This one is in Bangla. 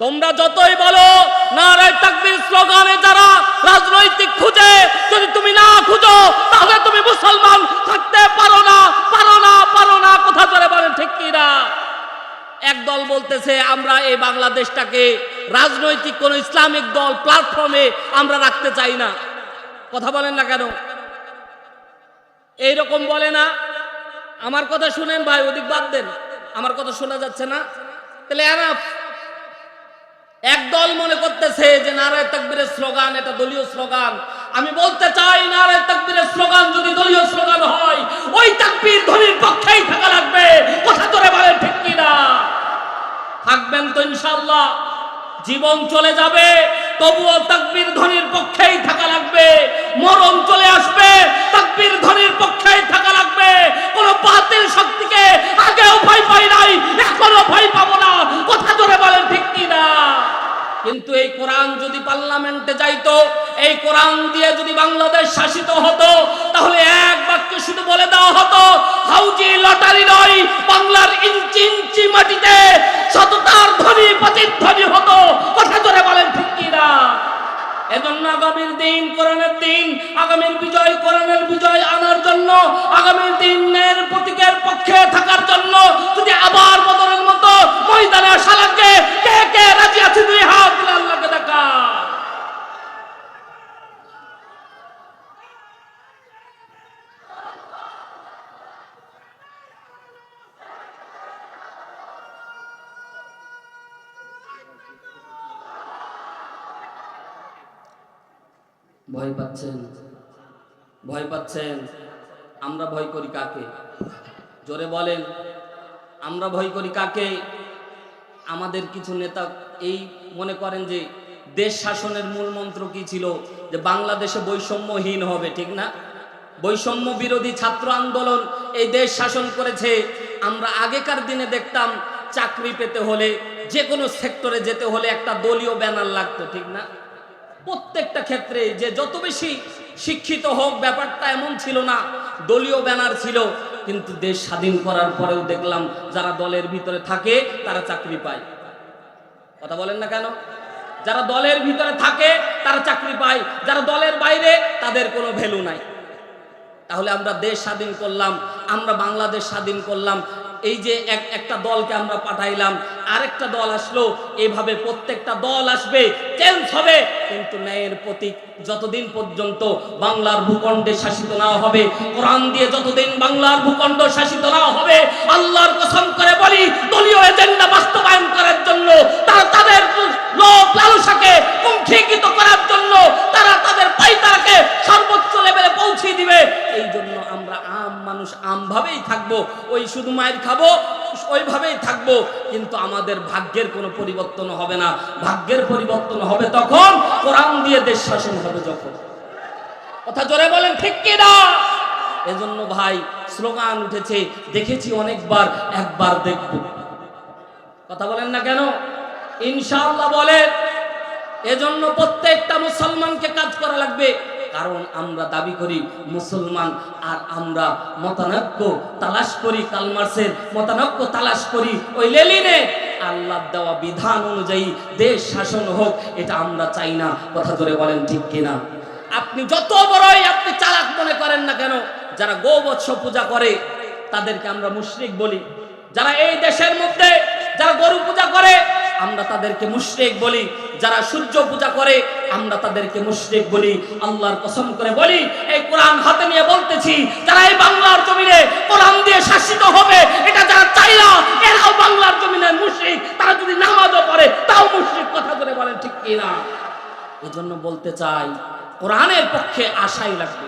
তোমরা যতই বলো, নারায় তাকবীর স্লোগানে যারা রাজনৈতিক খুঁজে, যদি তুমি না খুঁজো, তাহলে তুমি মুসলমান থাকতে পারো না পারো না পারো না। কথা ধরে বলেন, ঠিক কি না? এক দল বলতেছে, আমরা এই বাংলাদেশটাকে রাজনৈতিক কোন ইসলামিক দল প্ল্যাটফর্মে আমরা রাখতে চাই না। কথা বলেন না কেন? এইরকম বলে না। আমার কথা শুনেন ভাই ওদিক বাদ দেন। আমার কথা শোনা যাচ্ছে না। তাহলে এনাফ একদল মনে করতেছে যে নারায় তকবীরের স্লোগান, এটা দলীয় স্লোগান। আমি বলতে চাই, নারায় তকবীরের স্লোগান যদি দলীয় স্লোগান হয়, ওই তকবীর ধ্বনির পক্ষেই থাকা লাগবে। কথা ধরে বলে ঠিক কিনা থাকবেন তো ইনশাআল্লাহ। জীবন চলে যাবে, তবুও তকবীর ধ্বনির পক্ষেই থাকা লাগবে মরণ চলে আসবে তাকবীর ধ্বনির পক্ষেই থাকা লাগবে কোন বাতিল শক্তিকে আগেও ভয় পাই নাই এখনও ভয় পাবো না কথা জোরে বলেন ঠিক কি না কিন্তু এই কোরআন যদি পার্লামেন্টে যাইতো এই কোরআন দিয়ে যদি বাংলাদেশ শাসিত হতো, তাহলে এক বাক্যে শুধু বলে দেওয়া হতো, হাউজি লটারি নয়, বাংলার ইঞ্চি ইঞ্চি মাটিতে সততার ধ্বনি প্রতিধ্বনি হতো। কথা জোরে বলেন, ঠিক কি না? এজন্য আগামীর দিন কোরআনের দিন, আগামীর বিজয় কোরআনের বিজয় আনার জন্য আগামীর দিনের প্রতীকের পক্ষে থাকার ভয় পাচ্ছেন? ভয় পাচ্ছেন? আমরা ভয় করি কাকে? জোরে বলেন, আমরা ভয় করি কাকে? আমাদের কিছু নেতা এই মনে করেন যে দেশ শাসনের মূল মন্ত্র কি ছিল? যে বাংলাদেশে বৈষম্যহীন হবে, ঠিক না? বৈষম্য বিরোধী ছাত্র আন্দোলন এই দেশ শাসন করেছে। আমরা আগেকার দিনে দেখতাম চাকরি পেতে হলে যে কোনো সেক্টরে যেতে হলে একটা দলীয় ব্যানার লাগতো, ঠিক না? প্রত্যেকটা ক্ষেত্রে যে যত বেশি শিক্ষিত হোক, ব্যাপারটা এমন ছিল না, দলীয় ব্যানার ছিল, কিন্তু দেশ স্বাধীন করার পরেও দেখলাম যারা দলের ভিতরে থাকে, তারা চাকরি পায়। কথা বলেন না কেন? যারা দলের ভিতরে থাকে, তারা চাকরি পায়। যারা দলের বাইরে, তাদের কোনো ভ্যালু নাই। তাহলে আমরা দেশ স্বাধীন করলাম, আমরা বাংলাদেশ স্বাধীন করলাম এই যে এক, একটা দলকে আমরা পাঠাইলাম, আরেকটা দল আসলো, এভাবে প্রত্যেকটা দল আসবে চেঞ্জ হবে, কিন্তু ন্যায়ের প্রতীক যতদিন পর্যন্ত বাংলার ভূখণ্ডে শাসিত না হবে, কোরআন দিয়ে যতদিন বাংলার ভূখণ্ড শাসিত না হবে, আল্লাহর কসম করে বলি, দলীয় এজেন্ডা বাস্তবায়ন করার জন্য তারা তাদের লোক লালসাকে কুণ্ঠিত করার জন্য তারা তাদের পাইতারাকে সর্বোচ্চ লেভেলে পৌঁছে দিবে এই জন্য আমরা আম, মানুষ আমভাবেই থাকব, ওই শুধু মায়ের খাব, ওইভাবেই থাকব। কিন্তু আমাদের ভাগ্যের কোনো পরিবর্তন হবে না। ভাগ্যের পরিবর্তন হবে তখন কোরআন দিয়ে দেশ শাসন হবে যখন। কথা জোরে বলেন, ঠিক কি না? এজন্য ভাই, স্লোগান উঠেছে, দেখেছি অনেকবার, একবার দেখব। কথা বলেন না কেন? ইনশাআল্লাহ বলেন, এজন্য প্রত্যেকটা মুসলমানকে কাজ করা লাগবে। কারণ আমরা দাবি করি মুসলমান আর আমরা মতানক্য তালাশ করি কালমার্সের মতানক্য তালাশ করি, ওই লেলিনে আল্লাহ দেওয়া বিধান অনুযায়ী দেশ শাসন হোক, এটা আমরা চাই না। কথা ধরে বলেন ঠিক কিনা? আপনি যত বড়ই আপনি চালাক মনে করেন না কেন, যারা গোবৎস পূজা করে, তাদেরকে আমরা মুশরিক বলি। যারা এই দেশের মধ্যে যারা গরু পূজা করে আমরা তাদেরকে মুশরিক বলি। যারা সূর্য পূজা করে, আমরা তাদেরকে মুশরিক বলি। আল্লাহর কসম করে বলি, এই কোরআন হাতে নিয়ে বলতেছি, যারা এই বাংলার জমিনে কোরআন দিয়ে শাসিত হবে, এটা যারা চাই না, এরাও বাংলার জমিনে মুশরিক। তারা যদি নামাজও পড়ে, তাও মুশরিক কথা করে বলেন ঠিক কিনা? এজন্য বলতে চাই, কোরআনের পক্ষে আশাই লাগবে।